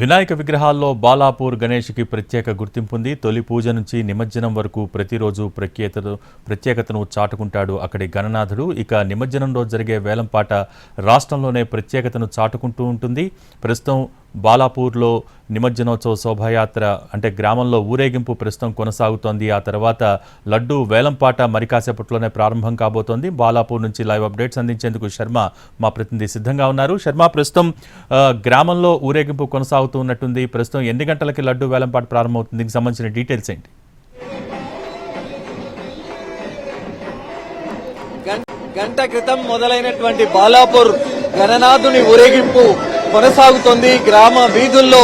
వినాయక విగ్రహాల్లో బాలాపూర్ గణేష్కి ప్రత్యేక గుర్తింపుంది. తొలి పూజ నుంచి నిమజ్జనం వరకు ప్రతిరోజు ప్రఖ్యాతను ప్రత్యేకతను చాటుకుంటాడు అక్కడి గణనాథుడు. ఇక నిమజ్జనం రోజు జరిగే వేలంపాట రాష్ట్రంలోనే ప్రత్యేకతను చాటుకుంటూ ఉంటుంది. ప్రస్తుతం బాలాపూర్లో నిమజ్జనోత్సవ శోభాయాత్ర అంటే గ్రామంలో ఊరేగింపు ప్రస్తుతం కొనసాగుతోంది. ఆ తర్వాత లడ్డు వేలంపాట మరి కాసేపట్లోనే ప్రారంభం కాబోతోంది. బాలాపూర్ నుంచి లైవ్ అప్డేట్స్ అందించేందుకు శర్మ మా ప్రతినిధి సిద్ధంగా ఉన్నారు. శర్మ ప్రస్తుతం గ్రామంలో ఊరేగింపు కొనసాగుతూ ఉన్నట్టుంది. ప్రస్తుతం ఎన్ని గంటలకి లడ్డు వేలంపాట ప్రారంభమవుతుంది? దీనికి సంబంధించిన డీటెయిల్స్ ఏంటి? గంట క్రితం మొదలైనటువంటి బాలాపూర్ గణనాథుని ఊరేగింపు కొనసాగుతోంది. గ్రామ వీధుల్లో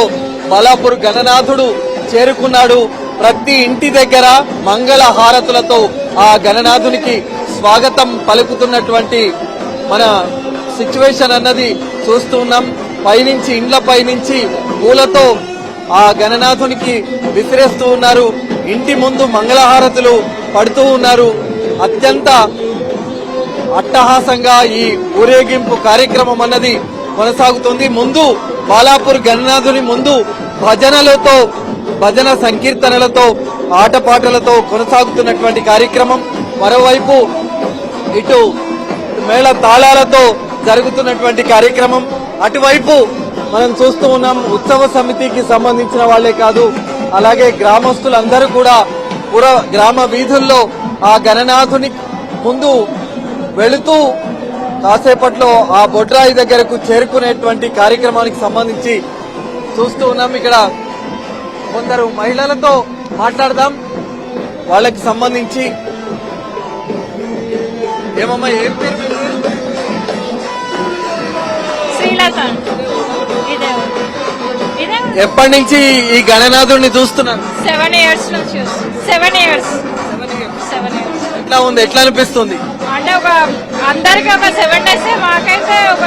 బలాపూర్ గణనాథుడు చేరుకున్నాడు. ప్రతి ఇంటి దగ్గర మంగళ హారతులతో ఆ గణనాథునికి స్వాగతం పలుకుతున్నటువంటి మన సిచ్యువేషన్ అన్నది చూస్తూ ఉన్నాం. పైనుంచి ఇండ్ల పైనుంచి పూలతో ఆ గణనాథునికి విసిరేస్తూ ఉన్నారు. ఇంటి ముందు మంగళహారతులు పడుతూ ఉన్నారు. అత్యంత అట్టహాసంగా ఈ ఊరేగింపు కార్యక్రమం అన్నది కొనసాగుతుంది. ముందు బాలాపూర్ గణనాథుని ముందు భజనలతో భజన సంకీర్తనలతో ఆటపాటలతో కొనసాగుతున్నటువంటి కార్యక్రమం. మరోవైపు ఇటు మేళ తాళాలతో జరుగుతున్నటువంటి కార్యక్రమం. అటువైపు మనం చూస్తూ ఉన్నాం ఉత్సవ సమితికి సంబంధించిన వాళ్ళే కాదు అలాగే గ్రామస్తులందరూ కూడా పుర గ్రామ వీధుల్లో ఆ గణనాథుని ముందు వెళుతూ కాసేపట్లో ఆ బొడ్రాయి దగ్గరకు చేరుకునేటువంటి కార్యక్రమానికి సంబంధించి చూస్తూ ఉన్నాం. ఇక్కడ కొందరు మహిళలతో మాట్లాడదాం. వాళ్ళకి సంబంధించి ఏమమ్మా ఏం పేరు ఎప్పటి నుంచి ఈ గణనాథుడిని చూస్తున్నారు? సెవెన్ ఇయర్స్ నుంచి సెవెన్ ఇయర్స్ సెవెన్ ఇయర్స్ ఎట్లా ఉంది? ఎట్లా అనిపిస్తుంది? అంటే ఒక అందరికి ఒక సెవెన్ డేస్ మాకైతే ఒక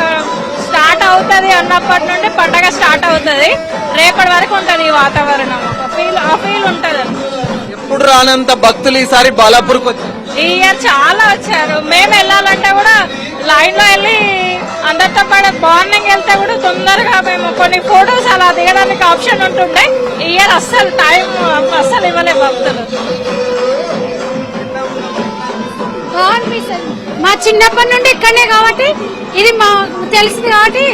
స్టార్ట్ అవుతుంది అన్నప్పటి నుండి పండగ స్టార్ట్ అవుతుంది. రేపటి వరకు ఉంటది ఈ వాతావరణం. ఫీల్ ఆ ఫీల్ ఉంటది. ఎప్పుడు రానంత భక్తులు ఈసారి బాలాపూర్కి వచ్చారు? ఈ ఇయర్ చాలా వచ్చారు. మేము వెళ్ళాలంటే కూడా లైన్లో వెళ్ళి అందరితో పాటు మార్నింగ్ వెళ్తే కూడా తొందరగా మేము కొన్ని ఫొటోస్ అలా దిగడానికి ఆప్షన్ ఉంటుండే. ఈ ఇయర్ అస్సలు టైం అస్సలు ఇవ్వలే భక్తులు. బాగుంది మా చిన్నప్పటి నుండి ఇక్కడనే కాబట్టి ఇది మా తెలిసింది కాబట్టి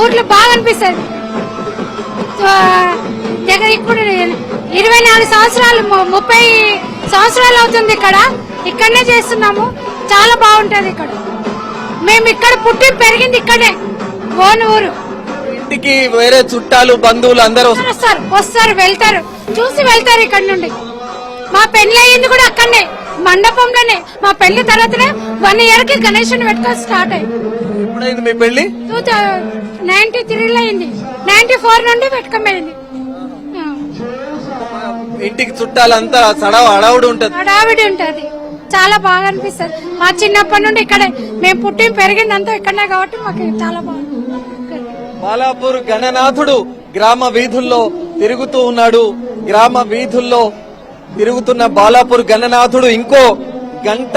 ఊర్లో బాగా అనిపిస్తుంది. దగ్గర ఇప్పుడు ఇరవై నాలుగు సంవత్సరాలు ముప్పై సంవత్సరాలు అవుతుంది ఇక్కడ. ఇక్కడనే చేస్తున్నాము. చాలా బాగుంటది ఇక్కడ. మేము ఇక్కడ పుట్టి పెరిగింది ఇక్కడే ఓన్ ఊరు. ఇంటికి వేరే చుట్టాలు బంధువులు అందరూ వస్తారు. వస్తారు వస్తారు వెళ్తారు. చూసి వెళ్తారు ఇక్కడ నుండి. మా పెళ్ళి అయ్యింది కూడా అక్కడనే. మండపంలోనే మా పెళ్ళి తర్వాతనే వన్ ఇయర్కి గణేశుని పెట్టుకొని స్టార్ట్ ఎప్పుడైంది మీ పెళ్ళి? టూ నైన్టీ త్రీలో అయింది. నైన్టీ ఫోర్ నుండి పెట్టుకోమైంది ఇంటికి చుట్టాలంతా సడవ అడవుడు ఉంటది. హడావిడి ఉంటది. చాలా బాగా అనిపిస్తుంది. మా చిన్నప్పటి నుండి ఇక్కడే మేము పుట్టి పెరిగిందంతా ఇక్కడనే కాబట్టి మాకు చాలా బాగుంది బాలాపూర్ గణనాథుడు గ్రామ వీధుల్లో తిరుగుతూ ఉన్నాడు. గ్రామ వీధుల్లో తిరుగుతున్న బాలాపూర్ గణనాథుడు ఇంకో గంట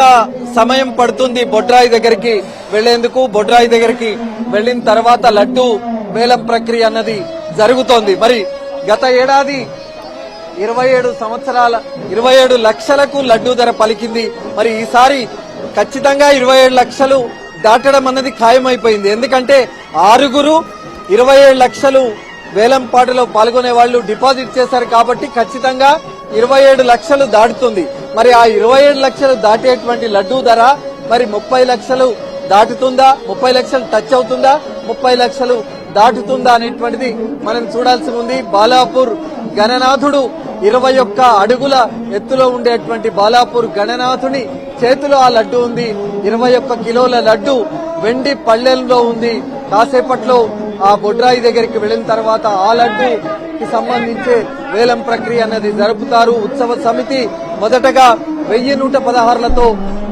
సమయం పడుతుంది బొడ్రాయి దగ్గరికి వెళ్ళేందుకు. బొడ్రాయి దగ్గరికి వెళ్ళిన తర్వాత లడ్డు వేలం ప్రక్రియ అన్నది జరుగుతోంది. మరి గత ఏడాది ఇరవై ఏడు సంవత్సరాల ఇరవై ఏడు లక్షలకు లడ్డూ ధర పలికింది. మరి ఈసారి ఖచ్చితంగా ఇరవై ఏడు లక్షలు దాటడం అన్నది ఖాయమైపోయింది. ఎందుకంటే ఆరుగురు ఇరవై ఏడు లక్షలు వేలంపాటలో పాల్గొనే వాళ్ళు డిపాజిట్ చేశారు కాబట్టి ఖచ్చితంగా ఇరవై ఏడు లక్షలు దాటుతుంది. మరి ఆ ఇరవై ఏడు లక్షలు దాటేటువంటి లడ్డూ ధర మరి ముప్పై లక్షలు దాటుతుందా? ముప్పై లక్షలు టచ్ అవుతుందా? ముప్పై లక్షలు దాటుతుందా అనేటువంటిది మనం చూడాల్సి ఉంది. బాలాపూర్ గణనాథుడు ఇరవై ఒక్క అడుగుల ఎత్తులో ఉండేటువంటి బాలాపూర్ గణనాథుని చేతిలో ఆ లడ్డు ఉంది. ఇరవై ఒక్క కిలోల లడ్డు వెండి పళ్ళెల్లో ఉంది. కాసేపట్లో ఆ బొడ్రాయి దగ్గరికి వెళ్ళిన తర్వాత ఆ లడ్డు కి సంబంధించే వేలం ప్రక్రియ అనేది జరుపుతారు. ఉత్సవ సమితి మొదటగా వెయ్యి నూట పదహారులతో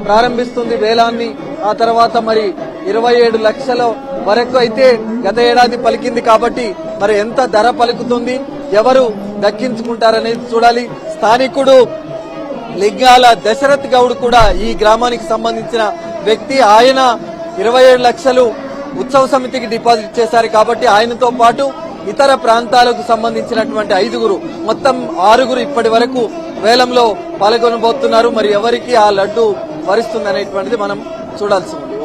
ప్రారంభిస్తుంది వేలాన్ని. ఆ తర్వాత మరి ఇరవై ఏడు లక్షల వరకు అయితే గత ఏడాది పలికింది కాబట్టి మరి ఎంత ధర పలుకుతుంది ఎవరు దక్కించుకుంటారనేది చూడాలి. స్థానికుడు లింగాల దశరథ్ గౌడ్ కూడా ఈ గ్రామానికి సంబంధించిన వ్యక్తి. ఆయన ఇరవై ఏడు లక్షలు ఉత్సవ సమితికి డిపాజిట్ చేశారు కాబట్టి ఆయనతో పాటు ఇతర ప్రాంతాలకు సంబంధించినటువంటి ఐదుగురు మొత్తం ఆరుగురు ఇప్పటి వరకు వేలంలో పాల్గొనబోతున్నారు. మరి ఎవరికి ఆ లడ్డు వరిస్తుంది అనేటువంటిది మనం చూడాల్సి ఉంది.